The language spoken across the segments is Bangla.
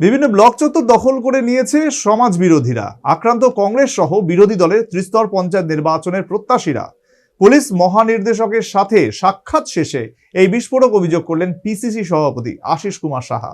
বিভিন্ন ব্লক চত্বর দখল করে নিয়েছে সমাজ বিরোধীরা আক্রান্ত কংগ্রেস সহ বিরোধী দলের ত্রিস্তর পঞ্চায়েত নির্বাচনের প্রত্যাশীরা। পুলিশ মহানির্দেশকের সাথে সাক্ষাৎ শেষে এই বিস্ফোরক অভিযোগ করলেন পিসিসি সভাপতি আশিস কুমার সাহা।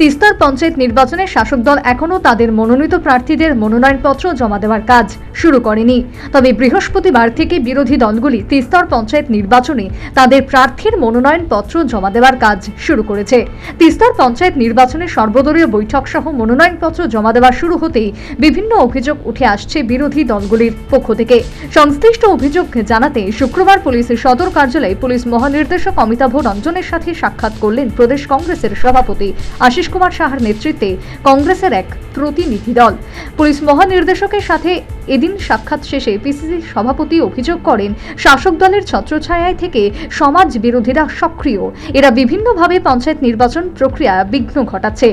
তিস্তার পঞ্চায়েত নির্বাচনে শাসক দল এখনও তাদের মনোনীত প্রার্থীদের মনোনয়নপত্র জমা দেওয়ার কাজ শুরু করেনি। তবে বৃহস্পতিবার থেকে বিরোধী দলগুলি তিস্তার পঞ্চায়েত নির্বাচনে তাদের প্রার্থীর মনোনয়নপত্র জমা দেওয়ার কাজ শুরু করেছে। তিস্তার পঞ্চায়েত নির্বাচনে সর্বদলীয় বৈঠক সহ মনোনয়নপত্র জমা দেওয়া শুরু হতেই বিভিন্ন অভিযোগ উঠে আসছে বিরোধী দলগুলির পক্ষ থেকে। সংশ্লিষ্ট অভিযোগ জানাতে শুক্রবার পুলিশের সদর কার্যালয়ে পুলিশ মহানির্দেশক অমিতাভ রঞ্জনের সাথে সাক্ষাৎ করলেন প্রদেশ কংগ্রেসের সভাপতি আশিস কুমার সাহার নেতৃত্বে কংগ্রেসের এক প্রতিনিধি দল। পুলিশ মহানির্দেশকের সাথে এদিন সাক্ষাৎ শেষে পিসিসি সভাপতি অভিযোগ করেন, শাসক দলের ছত্রছায়ায় থেকে সমাজ বিরোধীরা সক্রিয়। এরা বিভিন্নভাবে পঞ্চায়েত নির্বাচন প্রক্রিয়া বিঘ্ন ঘটাচ্ছে।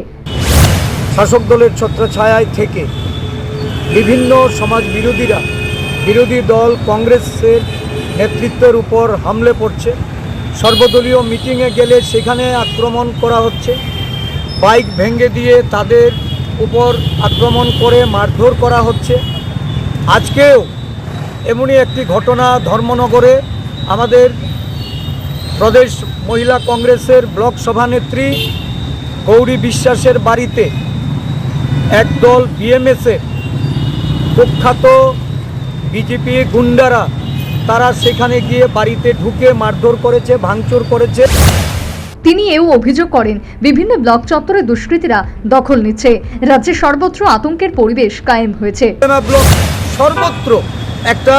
শাসক দলের ছত্রছায়ায় থেকে বিভিন্ন সমাজ বিরোধীরা, বিরোধী দল কংগ্রেসের নেতৃত্বের উপর হামলে পড়ছে। সর্বদলীয় মিটিংয়ে গেলে সেখানে আক্রমণ করা হচ্ছে। বাইক ভেঙে দিয়ে তাদের উপর আক্রমণ করে মারধর করা হচ্ছে। আজকেও এমনই একটি ঘটনা ধর্মনগরে আমাদের প্রদেশ মহিলা কংগ্রেসের ব্লক সভানেত্রী গৌরী বিশ্বাসের বাড়িতে একদল বিএমএসের কুখ্যাত বিজেপি গুন্ডারা, তারা সেখানে গিয়ে বাড়িতে ঢুকে মারধর করেছে, ভাঙচুর করেছে। তিনি এও অভিযোগ করেন, বিভিন্ন ব্লক চত্বরে দুষ্কৃতীরা দখল নিচ্ছে। রাজ্যে সর্বত্র আতঙ্কের পরিবেশ কায়েম হয়েছে। সর্বত্র একটা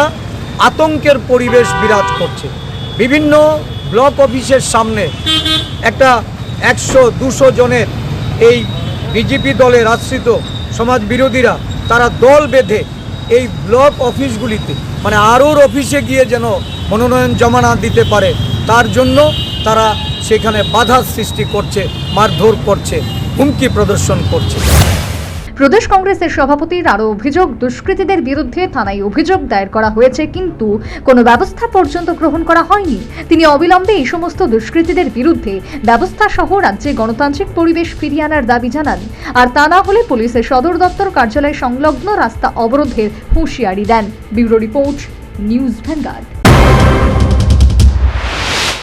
আতঙ্কের পরিবেশ বিরাজ করছে। বিভিন্ন ব্লক অফিসের সামনে একটা একশো, দুশো জনের এই বিজেপি দলের আশ্রিত সমাজ বিরোধীরা তারা দল বেঁধে এই ব্লক অফিসগুলিতে মানে আরোর অফিসে গিয়ে যেন মনোনয়ন জমা না দিতে পারে তার জন্য তারা সেখানে বাধার সৃষ্টি করছে, মারধর করছে, হুমকি প্রদর্শন করছে। প্রদেশ কংগ্রেসের সভাপতির আরও অভিযোগ, দুষ্কৃতীদের বিরুদ্ধে থানায় অভিযোগ দায়ের করা হয়েছে, কিন্তু কোনো ব্যবস্থা পর্যন্ত গ্রহণ করা হয়নি। তিনি অবিলম্বে এই সমস্ত দুষ্কৃতীদের বিরুদ্ধে ব্যবস্থা সহ রাজ্যে গণতান্ত্রিক পরিবেশ ফিরিয়ে আনার দাবি জানান। আর তা না হলে পুলিশের সদর দপ্তর কার্যালয় সংলগ্ন রাস্তা অবরোধের হুঁশিয়ারি দেন। Bureau report, news Vanguard.